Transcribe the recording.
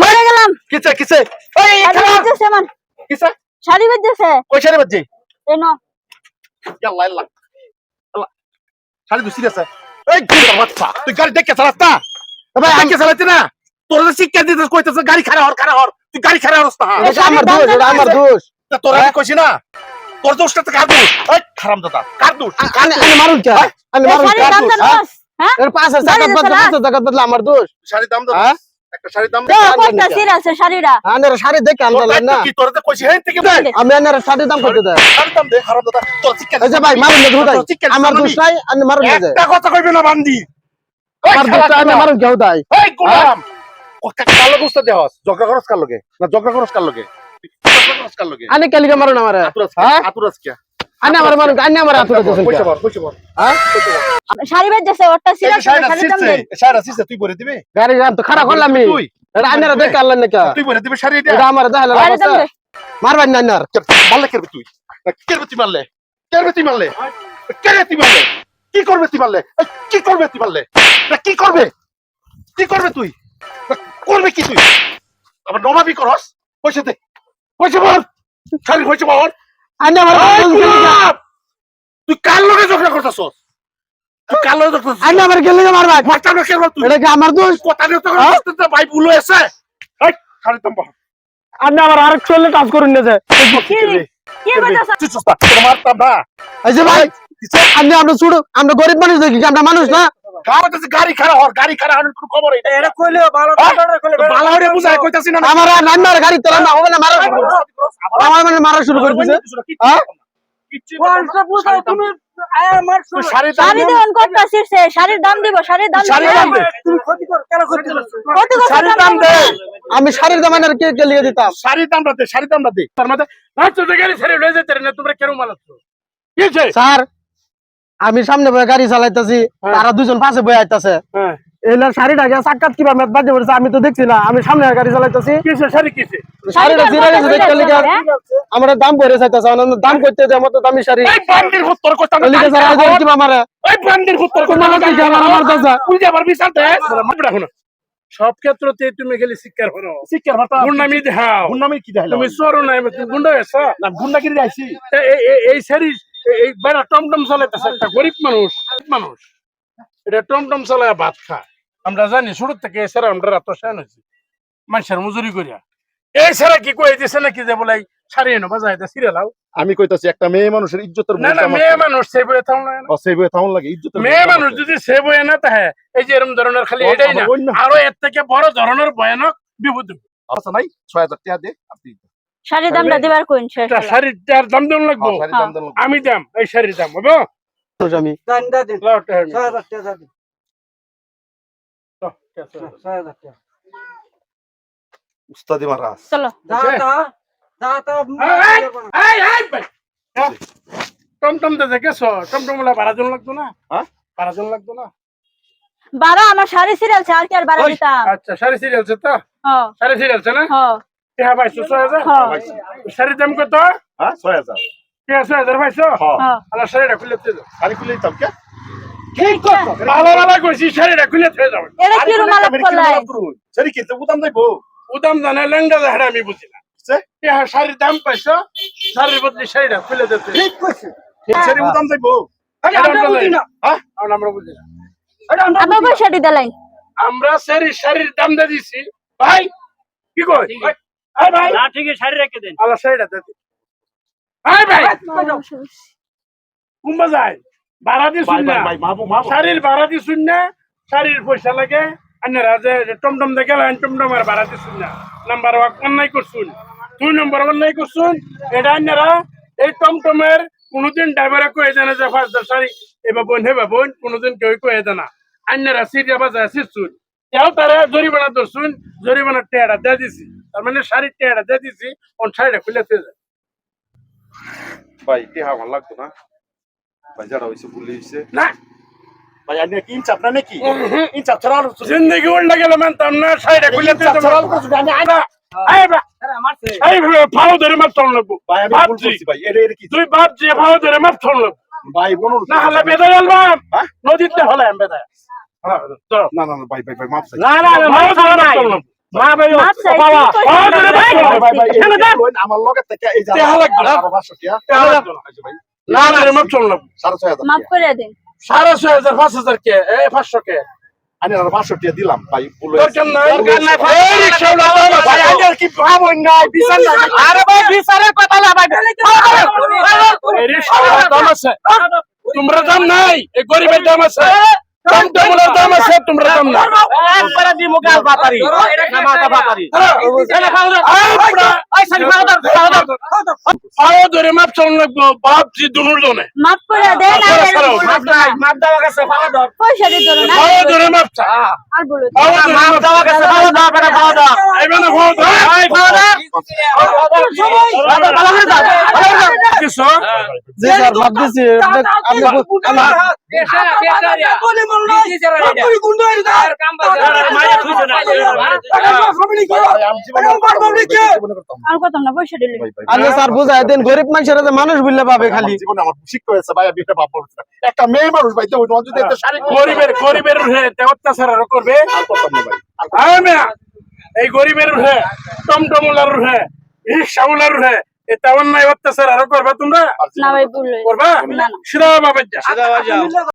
মরে গেলাম। কিসে কিসে? কিসে? শাড়ি বেজেছে। কই শাড়ি বাজছে? এই নাও। আল্লাহ আল্লাহ আল্লাহ শাড়ি দুসি আছে এই গুড়া বাচ্চা? তুই গাড়ি দেখে চালাস না? ভাই দেখে চালাচ্ছি না? তোর শিক্ষা দিতে কইতেছ গাড়ি খারাপ হর খারাপ হর তুই গাড়ি খারাপ হরস না আমার দোষ, আমার। দোষ। তোর আমি কইছি না। তোর দোষটা তো কার দোষ? এই খারাপ দাদা কার দোষ? কার দোষ মারুন কে? আমি এই মারুন শাড়ির দাম জানো হ্যাঁ? এর পাঁচ হাজার গাড়ি টাকা চালা। বদলে পাঁচ হাজার টাকা বদলে আমার দোষ। শাড়ি দাম দাও হ্যাঁ? একটা শাড়ি দাম দাও কয়টা সির আছে শাড়িটা শাড়ি দেখে তোর না। কি? তোর তো কইছি হেন থেকে আমি আনের শাড়ির দাম করতে দেয়। শাড়ি দাম দে খারাপ দাদা। তোর শিক্ষা এই যে ভাই মারুন না ধুতাই আমার দোষ নাই আমি মারুন না একটা কথা কইবে না বান্দি। আমার দোষ আমি মারুন কেউ তাই এই গোলাম ও কা- কার লগে জগা খরচ কার লগে? না জগা খরচ কার লগে? কার আনে কালিকে মারুন আমারে। আতুরাস হ্যাঁ? আতুরাস কি? আনে আমার মারুন আনে আমার আতুরা দিছেন পয়সা পয়সা হ্যাঁ? শাড়ি বেজেছে ওটা দাম দেন শাড়িটা সিসে তুই বলে দিবি? গাড়ি তো করলাম আমি। তুই। এটা আনের দেখে আনলেন না তুই বলে দিবি শাড়ি এটা। এটা আমার দেখালে শাড়ির দাম দে মারবেন না আনার। মারলে করবি তুই? করবে তুই মারলে? করবে তুই মারলে? কেড়ে তুই মারলে? কি করবে তুই মারলে? কি করবে তুই মারলে? কি করবে? কি করবে তুই? করবে কি তুই? আবার নবাবি করস? পয়সা দে। পয়সা বল? শাড়ি পয়সা বল। আনে আমার! তুই কার লগে ঝগড়া করতেছস? তুই কার লগে ঝগড়া করতেছস? আমার গেলে মারবা। মারতাম না কেন তুই? এটা কি আমার দোষ? কথা নিয়ে তো হ্যাঁ? ভাই ভুল হয়েছে। এই শাড়ি দাম বল আমার আরেক চললে কাজ করুন না যে। কি? কি চুস্তা তোর না। এই যে ভাই আমরা ছুড়ো আমরা গরিব মানুষ দেখি আমরা মানুষ না? গাড়ি খারাপ হর গাড়ি খারাপ হওয়ার কোনো এটা কইলে ভালো ভালো করে বুঝায় আমার নান্নার গাড়ি তোলা না হবে না মারা আমার মানে মারা শুরু করে দিছে হ্যাঁ? আমি শাড়ির দাম আনার কে কে লিয়ে দিতাম? শাড়ির দামটা দে শাড়ির দামটা দে। তার মধ্যে নাচো তো গাড়ি ছেড়ে লয়ে যেতে না তোমরা কেন মালাচ্ছ স্যার আমি সামনে বয়ে গাড়ি চালাইতাছি তারা দুজন পাশে বয়ে আইতাছে। হ্যাঁ। এলার শাড়িটাকে সাক্ষাৎ কিবা মেদ বাজে পড়েছে আমি তো দেখছি না আমি সামনে গাড়ি চালাইতাছি। কিসে শাড়ি কিসে শাড়িটা জিরা গেছে দেখতে লিখা হ্যাঁ? আমার দাম চাইতাছে দাম করতে যে মতো দামি শাড়ি। না না সব ক্ষেত্রতে তুমি গেলে শিক্ষার হনো শিক্ষার ভাতা গুন্ডামি দেখাও। গুন্ডামি কি তুমি নাই তুমি গুন্ডা হয়েছ? না গুন্ডাগিরি আইছি। এই শাড়ি এই বেড়া টমটম চালাইতেছে একটা গরিব মানুষ মানুষ। এটা টমটম চালায় ভাত খায়। আমরা জানি শুরু থেকে আমরা হয়েছি মানুষের মজুরি করিয়া। কি কয়ে দিছে নাকি যে বলে এনে বাজায় আমি কইতাছি একটা মেয়ে মানুষের ইজ্জতের না না মেয়ে মানুষ সেই বইয়ে থাম না হয়ে থাউন লাগে ইজ্জতের মেয়ে মানুষ যদি সে বয়ে না তাহে এই যে এরকম ধরনের খালি এটাই না। আরও এর থেকে বড় ধরনের ভয়ানক বিপদ হবে। আচ্ছা নাই 6000 টাকা দে আপনি শাড়ির দামটা দিবার কোন শেষ তা দাম দাম লাগবো? হ্যাঁ, শাড়ির দাম দাম লাগবে। আমি দাম এই শাড়ির দাম হবে? আমি। উস্তাদি মারাস চলো। এই, এই, এই, হ্যাঁ? টমটম দে দেখেছ টমটম জন লাগতো না? হ্যাঁ? ভাড়া জন লাগতো না? বারো আমার শাড়ি সিরিয়ালছে আর কি আর বারো দিতাম। আচ্ছা শাড়ি সিরিয়ালছে তো? হ। শাড়ি সিরিয়ালছে না? পাইছো? ছয় হাজার। শাড়ির দাম কত? হ্যাঁ 6000 টিহা ছয় হাজার পাইছো? হ্যাঁ হ। আলা শাড়িটা খুলে দিয়ে দাও খালি খুলে দিতাম কে। ভালো ভালো কইছি শাড়িটা খুলে দিয়ে যাও এটা কি রুমাল করলাই সরি কি তো উদাম দেবো? উদাম জানে লেঙ্গা আমি বুঝি না। শাড়ির দাম পাইছো? শাড়ির বদলে শাড়িটা খুলে দিতে সরি উদাম দেবো। আমরা বুঝি না। হ্যাঁ আমরা বুঝি না। আবার শাড়ি দিলাইন আমরা শাড়ি শাড়ির দাম দিয়ে দিছি। ভাই কি কই? এই ভাই। না ঠিক আছে শাড়ি রেখে দেন। এই ভাই। কুম্বা যায় ভাড়া দিয়ে শুন না ভাই মাবু মাবু শাড়ির ভাড়া দিয়ে শুন না শাড়ির পয়সা লাগে। যে টমটম দেখে লাইন টমটমের ভাড়া দিয়ে শুন না নাম্বার ওয়াক অন্যায় করছুন। দুই নম্বর অন্যায় করছুন। এটা আন্নারা এই টমটমের কোনোদিন ড্রাইভারে কয়ে জানে যে ফার্স্ট শাড়ি। হেবা বোন কোনোদিন কেউ কয়ে জানা আন্নারা সিরিয়া বাজায় শিখছুন কেউ তারা জরিমানা ধরছুন। জরিমানা টেয়ারা দিয়ে দিছি। তার মানে শাড়ির টেয়ারা দিয়ে দিছি ওন শাড়িটা খুলে যায় ভাই কি হা ভালো লাগতো না? ভাই যারা হইছে ভুল হইছে। না। ভাই আপনি কি ইনচাপ না নাকি? ইনচাপ ছাড়া আর জিন্দগি উল্টা গেল মানতাম না শাড়িটা খুলে আর বা- ফাও ধরে মাপ চল লাগবো। ভাই আমি ভুল করছি ভাই। এটা এটা কি? তুই ভাবছি ফাও ধরে মাপ চল লাগবো। ভাই বলুন। না হলে বেদায় আলবাম। হ্যাঁ? নদীতে হলে আমি হ্যাঁ, না না না ভাই ভাই ভাই মাফ না না না ধরে মাপ চল লাগবো। মা ভাই মাপ চাই, বাবা কি কইছিস? ফাও ধরে মাপ চল ভাই লাগবো। ভাই ভাই এখানে দেখ। আমার লগে থেকে এই না। আরও 500 টিয়া টেহা লাগবে না। ভাই। না না রে, মাপ চল লাগবো 6500 মাফ করে দিন। সাড়ে ছয় হাজার পাঁচ হাজার কে? এই পাঁচশো কে? আমি আর 500 টিয়া দিলাম ভাই ভুল দরকার নাই দরকার নাই, ভাই। কি না বিচার না আরে বিচারের কথা না তোমরা দাম নাই এই গরিবের দাম আছে। টমটমলার দাম আছে তোমরা দাম নাই একবারে দিমু গাল বাতারি না মাথা বাতারি পাও ধরে মাপ চল লাগবো দুনুর জনে। করে না। মাপ পয়সা ধরে মাপ চা। আর বলো মাপ বেটা ভালো করে দাও কিছু জি স্যার দেন গরিব মানুষের মানুষ বললে পাবে খালি। আমার জীবনে আমার শিক্ষা হয়েছে ভাই আমি এটা ভাববো না। একটা মেয়ে মানুষ ভাই তো গরিবের গরিবের অত্যাচার করবে। এই গরিবের রুহে টমটমলার রুহে রিক্সাওয়ালার রুহে নাই ভাবতে অত্যাচার আরও করবা তোমরা? করবা। সিধা বাবা যা